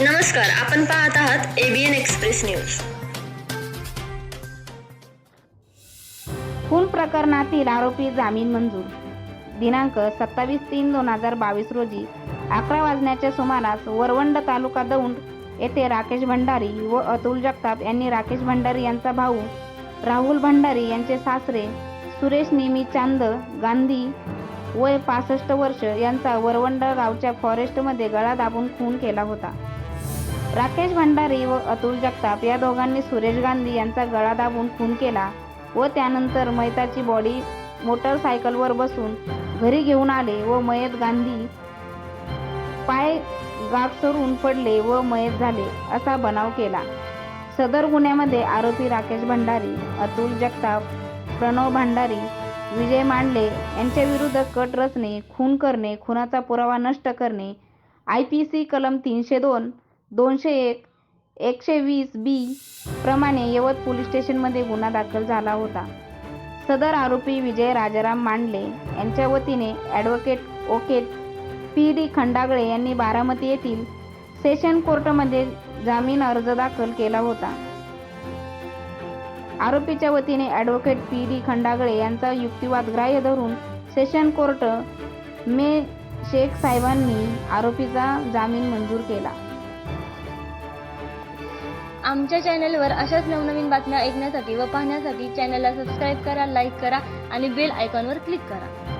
नमस्कार आपण पाहत आहात एबीएन एक्सप्रेस न्यूज खून प्रकरणातील आरोपी जामीन मंजूर. दिनांक सत्तावीस तीन दोन हजार बावीस रोजी अकरा वाजण्याच्या सुमारास वरवंड तालुका दौंड येथे राकेश भंडारी व अतुल जगताप यांनी राकेश भंडारी यांचा भाऊ राहुल भंडारी यांचे सासरे सुरेश नेमी चांद गांधी वय पासष्ट वर्ष यांचा वरवंड गावच्या फॉरेस्टमध्ये गळा दाबून खून केला होता. राकेश भंडारी व अतुल जगताप या दोघांनी सुरेश गांधी यांचा गळा दाबून खून केला व त्यानंतर मैताची बॉडी मोटरसायकलवर बसून घरी घेऊन आले व मयत गांधी पाय गाबसरून पडले व मयत झाले असा बनाव केला. सदर गुन्ह्यामध्ये आरोपी राकेश भंडारी अतुल जगताप प्रणव भंडारी विजय मांडले यांच्याविरुद्ध कट रचणे खून करणे खुनाचा पुरावा नष्ट करणे आय पी सी कलम तीनशे दोन दोनशे एक एकशे वीस बी प्रमाणे यवत पोलीस स्टेशनमध्ये गुन्हा दाखल झाला होता. सदर आरोपी विजय राजाराम मांडले यांच्या वतीने ॲडव्होकेट ओकेट पी डी खंडागळे यांनी बारामती येथील सेशन कोर्टमध्ये जामीन अर्ज दाखल केला होता. आरोपीच्या वतीने ॲडव्होकेट पी डी खंडागळे यांचा युक्तिवाद ग्राह्य धरून सेशन कोर्ट मे शेख साहेबांनी आरोपीचा जामीन मंजूर केला. आमच्या चॅनलवर अशाच नवनवीन बातम्या ऐकण्यासाठी व पाहण्यासाठी चॅनलला सबस्क्राईब करा लाईक करा आणि बेल आयकॉनवर क्लिक करा.